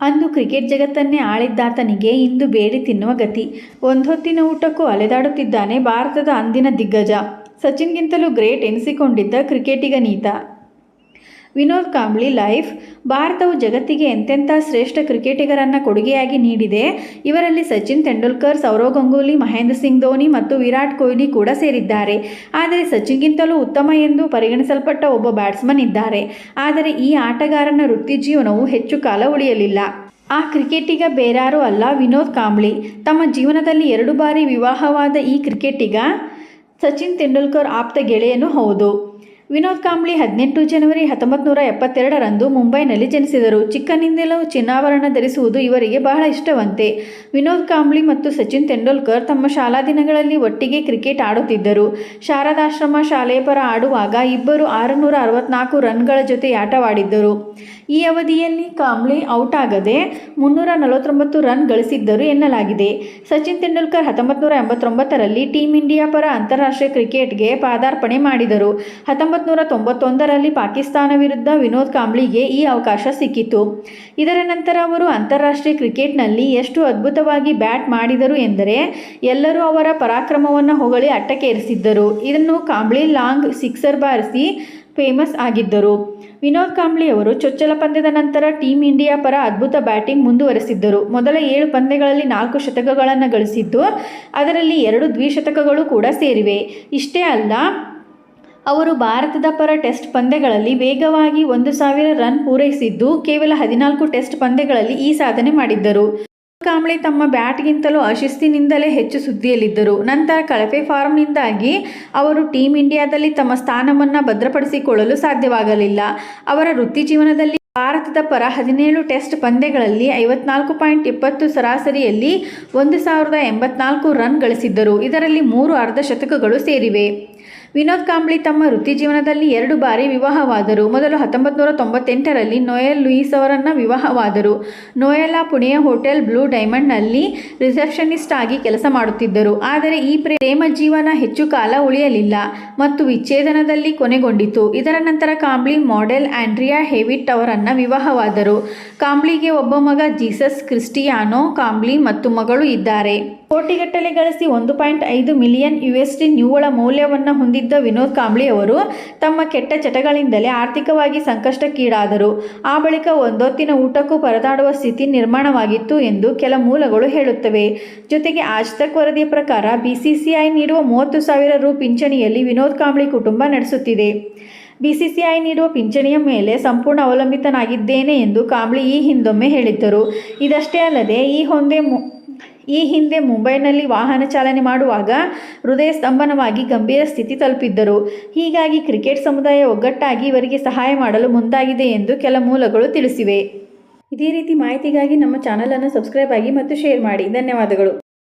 ಅಂದು ಕ್ರಿಕೆಟ್ ಜಗತ್ತನ್ನೇ ಆಳಿದ್ದಾತನಿಗೆ ಇಂದು ಬೇಡಿ ತಿನ್ನುವ ಗತಿ. ಒಂದೊತ್ತಿನ ಊಟಕ್ಕೂ ಅಲೆದಾಡುತ್ತಿದ್ದಾನೆ ಭಾರತದ ಅಂದಿನ ದಿಗ್ಗಜ. ಸಚಿನ್ಗಿಂತಲೂ ಗ್ರೇಟ್ ಎನಿಸಿಕೊಂಡಿದ್ದ ಕ್ರಿಕೆಟಿಗನೀತ ವಿನೋದ್ ಕಾಂಬ್ಳಿ ಲೈಫ್ ಭಾರತವು ಜಗತ್ತಿಗೆ ಎಂತೆಂಥ ಶ್ರೇಷ್ಠ ಕ್ರಿಕೆಟಿಗರನ್ನು ಕೊಡುಗೆಯಾಗಿ ನೀಡಿದೆ. ಇವರಲ್ಲಿ ಸಚಿನ್ ತೆಂಡೂಲ್ಕರ್, ಸೌರವ್ ಗಂಗೂಲಿ, ಮಹೇಂದ್ರ ಸಿಂಗ್ ಧೋನಿ ಮತ್ತು ವಿರಾಟ್ ಕೊಹ್ಲಿ ಕೂಡ ಸೇರಿದ್ದಾರೆ. ಆದರೆ ಸಚಿನ್ಗಿಂತಲೂ ಉತ್ತಮ ಎಂದು ಪರಿಗಣಿಸಲ್ಪಟ್ಟ ಒಬ್ಬ ಬ್ಯಾಟ್ಸ್ಮನ್ ಇದ್ದಾರೆ. ಆದರೆ ಈ ಆಟಗಾರನ ವೃತ್ತಿ ಜೀವನವು ಹೆಚ್ಚು ಕಾಲ ಉಳಿಯಲಿಲ್ಲ. ಆ ಕ್ರಿಕೆಟಿಗ ಬೇರಾರೂ ಅಲ್ಲ ವಿನೋದ್ ಕಾಂಬ್ಳಿ ತಮ್ಮ ಜೀವನದಲ್ಲಿ ಎರಡು ಬಾರಿ ವಿವಾಹವಾದ ಈ ಕ್ರಿಕೆಟಿಗ ಸಚಿನ್ ತೆಂಡೂಲ್ಕರ್ ಆಪ್ತ ಗೆಳೆಯನು ಹೌದು. ವಿನೋದ್ ಕಾಂಬ್ಳಿ ಹದಿನೆಂಟು ಜನವರಿ ಹತ್ತೊಂಬತ್ತು ನೂರ ಎಪ್ಪತ್ತೆರಡರಂದು ಮುಂಬೈನಲ್ಲಿ ಜನಿಸಿದರು. ಚಿಕ್ಕನಿಂದಲೂ ಚಿನ್ನಾಭರಣ ಧರಿಸುವುದು ಇವರಿಗೆ ಬಹಳ ಇಷ್ಟವಂತೆ. ವಿನೋದ್ ಕಾಂಬ್ಳಿ ಮತ್ತು ಸಚಿನ್ ತೆಂಡೂಲ್ಕರ್ ತಮ್ಮ ಶಾಲಾ ದಿನಗಳಲ್ಲಿ ಒಟ್ಟಿಗೆ ಕ್ರಿಕೆಟ್ ಆಡುತ್ತಿದ್ದರು. ಶಾರದಾಶ್ರಮ ಶಾಲೆಯ ಪರ ಆಡುವಾಗ ಇಬ್ಬರು ಆರುನೂರ ಅರವತ್ನಾಲ್ಕು ರನ್ಗಳ ಜೊತೆ ಆಟವಾಡಿದ್ದರು. ಈ ಅವಧಿಯಲ್ಲಿ ಕಾಂಬ್ಳಿ ಔಟ್ ಆಗದೆ ಮುನ್ನೂರ ನಲವತ್ತೊಂಬತ್ತು ರನ್ ಗಳಿಸಿದ್ದರು ಎನ್ನಲಾಗಿದೆ. ಸಚಿನ್ ತೆಂಡೂಲ್ಕರ್ ಹತ್ತೊಂಬತ್ತು ನೂರ ಎಂಬತ್ತೊಂಬತ್ತರಲ್ಲಿ ಟೀಮ್ ಇಂಡಿಯಾ ಪರ ಅಂತಾರಾಷ್ಟ್ರೀಯ ಕ್ರಿಕೆಟ್ಗೆ ಪಾದಾರ್ಪಣೆ ಮಾಡಿದರು. ಹತ್ತೊಂಬತ್ತು ನೂರ ತೊಂಬತ್ತೊಂದರಲ್ಲಿ ಪಾಕಿಸ್ತಾನ ವಿರುದ್ಧ ವಿನೋದ್ ಕಾಂಬ್ಳಿಗೆ ಈ ಅವಕಾಶ ಸಿಕ್ಕಿತು. ಇದರ ನಂತರ ಅವರು ಅಂತಾರಾಷ್ಟ್ರೀಯ ಕ್ರಿಕೆಟ್ನಲ್ಲಿ ಎಷ್ಟು ಅದ್ಭುತವಾಗಿ ಬ್ಯಾಟ್ ಮಾಡಿದರು ಎಂದರೆ ಎಲ್ಲರೂ ಅವರ ಪರಾಕ್ರಮವನ್ನು ಹೊಗಳಿ ಅಟ್ಟಕ್ಕೇರಿಸಿದ್ದರು. ಇದನ್ನು ಕಾಂಬ್ಳಿ ಲಾಂಗ್ ಸಿಕ್ಸರ್ ಬಾರಿಸಿ ಫೇಮಸ್ ಆಗಿದ್ದರು. ವಿನೋದ್ ಕಾಂಬ್ಳಿ ಅವರು ಚೊಚ್ಚಲ ಪಂದ್ಯದ ನಂತರ ಟೀಮ್ ಇಂಡಿಯಾ ಪರ ಅದ್ಭುತ ಬ್ಯಾಟಿಂಗ್ ಮುಂದುವರೆಸಿದ್ದರು. ಮೊದಲ ಏಳು ಪಂದ್ಯಗಳಲ್ಲಿ ನಾಲ್ಕು ಶತಕಗಳನ್ನು ಗಳಿಸಿದ್ದು, ಅದರಲ್ಲಿ ಎರಡು ದ್ವಿಶತಕಗಳು ಕೂಡ ಸೇರಿವೆ. ಇಷ್ಟೇ ಅಲ್ಲ ಅವರು ಭಾರತದ ಪರ ಟೆಸ್ಟ್ ಪಂದ್ಯಗಳಲ್ಲಿ ವೇಗವಾಗಿ ಒಂದು ಸಾವಿರ ರನ್ ಪೂರೈಸಿದ್ದು ಕೇವಲ ಹದಿನಾಲ್ಕು ಟೆಸ್ಟ್ ಪಂದ್ಯಗಳಲ್ಲಿ ಈ ಸಾಧನೆ ಮಾಡಿದ್ದರು. ಕಾಂಬ್ಳಿ ತಮ್ಮ ಬ್ಯಾಟ್ಗಿಂತಲೂ ಅಶಿಸ್ತಿನಿಂದಲೇ ಹೆಚ್ಚು ಸುದ್ದಿಯಲ್ಲಿದ್ದರು. ನಂತರ ಕಳಪೆ ಫಾರ್ಮ್ನಿಂದಾಗಿ ಅವರು ಟೀಮ್ ಇಂಡಿಯಾದಲ್ಲಿ ತಮ್ಮ ಸ್ಥಾನವನ್ನು ಭದ್ರಪಡಿಸಿಕೊಳ್ಳಲು ಸಾಧ್ಯವಾಗಲಿಲ್ಲ. ಅವರ ವೃತ್ತಿ ಜೀವನದಲ್ಲಿ ಭಾರತದ ಪರ ಹದಿನೇಳು ಟೆಸ್ಟ್ ಪಂದ್ಯಗಳಲ್ಲಿ ಐವತ್ನಾಲ್ಕು ಪಾಯಿಂಟ್ ಇಪ್ಪತ್ತು ಸರಾಸರಿಯಲ್ಲಿ ಒಂದು ಸಾವಿರದ ಎಂಬತ್ನಾಲ್ಕು ರನ್ ಗಳಿಸಿದ್ದರು. ಇದರಲ್ಲಿ ಮೂರು ಅರ್ಧಶತಕಗಳು ಸೇರಿವೆ. ವಿನೋದ್ ಕಾಂಬ್ಳಿ ತಮ್ಮ ವೃತ್ತಿ ಜೀವನದಲ್ಲಿ ಎರಡು ಬಾರಿ ವಿವಾಹವಾದರು. ಮೊದಲು ಹತ್ತೊಂಬತ್ತು ನೂರ ತೊಂಬತ್ತೆಂಟರಲ್ಲಿ ನೋಯಲ್ ಲೂಯಿಸ್ ಅವರನ್ನು ವಿವಾಹವಾದರು. ನೋಯೆಲಾ ಪುಣೆಯ ಹೋಟೆಲ್ ಬ್ಲೂ ಡೈಮಂಡ್ನಲ್ಲಿ ರಿಸೆಪ್ಷನಿಸ್ಟ್ ಆಗಿ ಕೆಲಸ ಮಾಡುತ್ತಿದ್ದರು. ಆದರೆ ಈ ಪ್ರೇಮ ಜೀವನ ಹೆಚ್ಚು ಕಾಲ ಉಳಿಯಲಿಲ್ಲ ಮತ್ತು ವಿಚ್ಛೇದನದಲ್ಲಿ ಕೊನೆಗೊಂಡಿತು. ಇದರ ನಂತರ ಕಾಂಬ್ಳಿ ಮಾಡೆಲ್ ಆಂಡ್ರಿಯಾ ಹೆವಿಟ್ ಅವರನ್ನು ವಿವಾಹವಾದರು. ಕಾಂಬ್ಳಿಗೆ ಒಬ್ಬ ಮಗ ಜೀಸಸ್ ಕ್ರಿಸ್ಟಿಯಾನೋ, ಕಾಂಬ್ಳಿ ಮತ್ತು ಮಗಳು ಇದ್ದಾರೆ. ಕೋಟಿಗಟ್ಟಲೆ ಗಳಿಸಿ ಒಂದು ಪಾಯಿಂಟ್ ಐದು ಮಿಲಿಯನ್ ಯು ಎಸ್ ಡಿ ನಿವ್ವಳ ಮೌಲ್ಯವನ್ನು ಹೊಂದಿದ್ದ ವಿನೋದ್ ಕಾಂಬ್ಳಿ ಅವರು ತಮ್ಮ ಕೆಟ್ಟ ಚಟಗಳಿಂದಲೇ ಆರ್ಥಿಕವಾಗಿ ಸಂಕಷ್ಟಕ್ಕೀಡಾದರು. ಆ ಬಳಿಕ ಒಂದೊತ್ತಿನ ಊಟಕ್ಕೂ ಪರದಾಡುವ ಸ್ಥಿತಿ ನಿರ್ಮಾಣವಾಗಿತ್ತು ಎಂದು ಕೆಲ ಮೂಲಗಳು ಹೇಳುತ್ತವೆ. ಜೊತೆಗೆ ಆಜ್ ತಕ್ ವರದಿಯ ಪ್ರಕಾರ ಬಿಸಿಸಿಐ ನೀಡುವ ಮೂವತ್ತು ಸಾವಿರ ರು ಪಿಂಚಣಿಯಲ್ಲಿ ವಿನೋದ್ ಕಾಂಬ್ಳಿ ಕುಟುಂಬ ನಡೆಸುತ್ತಿದೆ. ಬಿಸಿಸಿಐ ನೀಡುವ ಪಿಂಚಣಿಯ ಮೇಲೆ ಸಂಪೂರ್ಣ ಅವಲಂಬಿತನಾಗಿದ್ದೇನೆ ಎಂದು ಕಾಂಬ್ಳಿ ಈ ಹಿಂದೊಮ್ಮೆ ಹೇಳಿದ್ದರು. ಇದಷ್ಟೇ ಅಲ್ಲದೆ ಈ ಹೊಂದೆ ಈ ಹಿಂದೆ ಮುಂಬೈನಲ್ಲಿ ವಾಹನ ಚಾಲನೆ ಮಾಡುವಾಗ ಹೃದಯ ಸ್ತಂಭನವಾಗಿ ಗಂಭೀರ ಸ್ಥಿತಿ ತಲುಪಿದ್ದರು. ಹೀಗಾಗಿ ಕ್ರಿಕೆಟ್ ಸಮುದಾಯ ಒಗ್ಗಟ್ಟಾಗಿ ಇವರಿಗೆ ಸಹಾಯ ಮಾಡಲು ಮುಂದಾಗಿದೆ ಎಂದು ಕೆಲ ಮೂಲಗಳು ತಿಳಿಸಿವೆ. ಇದೇ ರೀತಿ ಮಾಹಿತಿಗಾಗಿ ನಮ್ಮ ಚಾನಲನ್ನು ಸಬ್ಸ್ಕ್ರೈಬ್ ಆಗಿ ಮತ್ತು ಶೇರ್ ಮಾಡಿ. ಧನ್ಯವಾದಗಳು.